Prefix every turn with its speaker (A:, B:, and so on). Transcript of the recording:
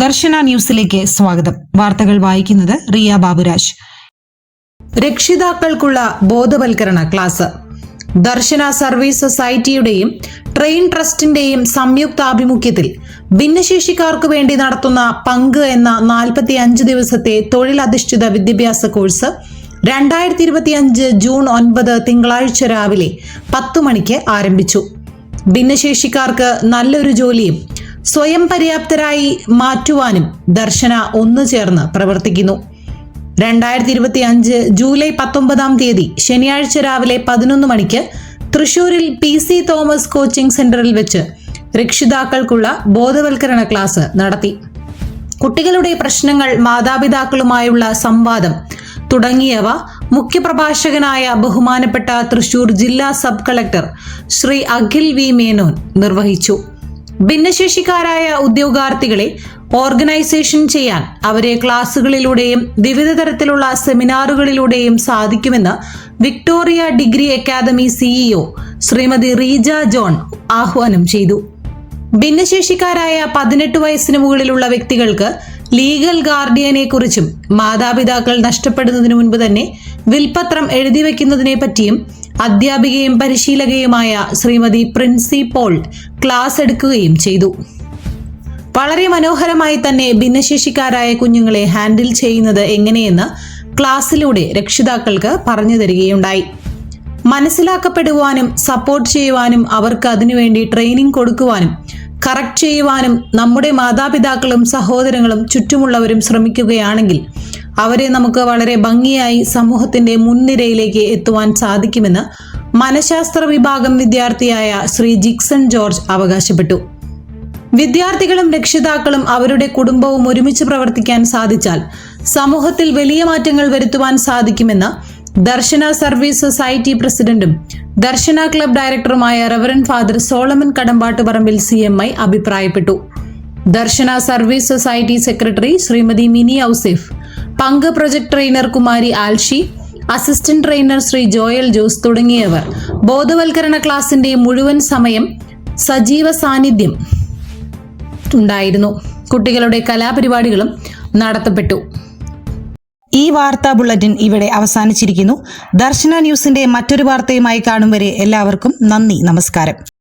A: ദർശന ന്യൂസിലേക്ക് സ്വാഗതം. വാർത്തകൾ വായിക്കുന്നത് റിയ ബാബുരാജ്. രക്ഷിതാക്കൾക്കുള്ള ബോധവൽക്കരണ ക്ലാസ്. ദർശന സർവീസ് സൊസൈറ്റിയുടെയും ട്രെയിൻ ട്രസ്റ്റിന്റെയും സംയുക്താഭിമുഖ്യത്തിൽ ഭിന്നശേഷിക്കാർക്ക് വേണ്ടി നടത്തുന്ന പങ്ക് എന്ന നാൽപ്പത്തി അഞ്ച് ദിവസത്തെ തൊഴിലധിഷ്ഠിത വിദ്യാഭ്യാസ കോഴ്സ് രണ്ടായിരത്തി ഇരുപത്തിയഞ്ച് ജൂൺ ഒൻപത് തിങ്കളാഴ്ച രാവിലെ പത്തു മണിക്ക് ആരംഭിച്ചു. ഭിന്നശേഷിക്കാർക്ക് നല്ലൊരു ജോലിയും സ്വയം പര്യാപ്തരായി മാറ്റുവാനും ദർശന ഒന്നു ചേർന്ന് പ്രവർത്തിക്കുന്നു. രണ്ടായിരത്തി ഇരുപത്തി അഞ്ച് ജൂലൈ പത്തൊമ്പതാം തീയതി ശനിയാഴ്ച രാവിലെ പതിനൊന്ന് മണിക്ക് തൃശൂരിൽ പി സി തോമസ് കോച്ചിംഗ് സെന്ററിൽ വെച്ച് രക്ഷിതാക്കൾക്കുള്ള ബോധവൽക്കരണ ക്ലാസ് നടത്തി. കുട്ടികളുടെ പ്രശ്നങ്ങൾ മാതാപിതാക്കളുമായുള്ള സംവാദം തുടങ്ങിയവ മുഖ്യപ്രഭാഷകനായ ബഹുമാനപ്പെട്ട തൃശൂർ ജില്ലാ sub collector Shri Akhil V Menon നിർവഹിച്ചു. ഭിന്നശേഷിക്കാരായ ഉദ്യോഗാർത്ഥികളെ ഓർഗനൈസേഷൻ ചെയ്യാൻ അവരെ ക്ലാസുകളിലൂടെയും വിവിധ തരത്തിലുള്ള സെമിനാറുകളിലൂടെയും സാധിക്കുമെന്ന് Victoria degree academy CEO Shrimati Reeja John ആഹ്വാനം ചെയ്തു. ഭിന്നശേഷിക്കാരായ പതിനെട്ട് വയസ്സിന് മുകളിലുള്ള വ്യക്തികൾക്ക് ലീഗൽ ഗാർഡിയനെ കുറിച്ചും മാതാപിതാക്കൾ നഷ്ടപ്പെടുന്നതിനു മുൻപ് തന്നെ വിൽപത്രം എഴുതി വെക്കുന്നതിനെ പറ്റിയും അധ്യാപികയും പരിശീലകയുമായ ശ്രീമതി പ്രിൻസി പോൾ ക്ലാസ് എടുക്കുകയും ചെയ്തു. വളരെ മനോഹരമായി തന്നെ ഭിന്നശേഷിക്കാരായ കുഞ്ഞുങ്ങളെ ഹാൻഡിൽ ചെയ്യുന്നത് എങ്ങനെയെന്ന് ക്ലാസ്സിലൂടെ രക്ഷിതാക്കൾക്ക് പറഞ്ഞു തരികയുണ്ടായി. മനസ്സിലാക്കപ്പെടുവാനും സപ്പോർട്ട് ചെയ്യുവാനും അവർക്ക് അതിനുവേണ്ടി ട്രെയിനിങ് കൊടുക്കുവാനും കറക്റ്റ് ചെയ്യുവാനും നമ്മുടെ മാതാപിതാക്കളും സഹോദരങ്ങളും ചുറ്റുമുള്ളവരും ശ്രമിക്കുകയാണെങ്കിൽ അവരെ നമുക്ക് വളരെ ഭംഗിയായി സമൂഹത്തിന്റെ മുൻനിരയിലേക്ക് എത്തുവാൻ സാധിക്കുമെന്ന് മനഃശാസ്ത്ര വിഭാഗം വിദ്യാർത്ഥിയായ ശ്രീ ജിക്സൺ ജോർജ് അവകാശപ്പെട്ടു. വിദ്യാർത്ഥികളും രക്ഷിതാക്കളും അവരുടെ കുടുംബവും ഒരുമിച്ച് പ്രവർത്തിക്കാൻ സാധിച്ചാൽ സമൂഹത്തിൽ വലിയ മാറ്റങ്ങൾ വരുത്തുവാൻ സാധിക്കുമെന്ന് ദർശന സർവീസ് സൊസൈറ്റി പ്രസിഡന്റും ദർശന ക്ലബ് ഡയറക്ടറുമായ reverend father Solomon Kadambattu Parambil C M I അഭിപ്രായപ്പെട്ടു. Darshana service society secretary Shrimati Mini Ouseph പങ്ക് project trainer Kumari Alshi assistant trainer Shri Joel Jose തുടങ്ങിയവർ. ബോധവൽക്കരണ ക്ലാസിന്റെ മുഴുവൻ സമയം സജീവ സാന്നിധ്യം ഉണ്ടായിരുന്നു. കുട്ടികളുടെ കലാപരിപാടികളും നടത്തപ്പെട്ടു. ഈ വാർത്താ ബുള്ളറ്റിൻ ഇവിടെ അവസാനിച്ചിരിക്കുന്നു. ദർശന ന്യൂസിന്റെ മറ്റൊരു വാർത്തയുമായി കാണും വരെ എല്ലാവർക്കും നന്ദി നമസ്കാരം.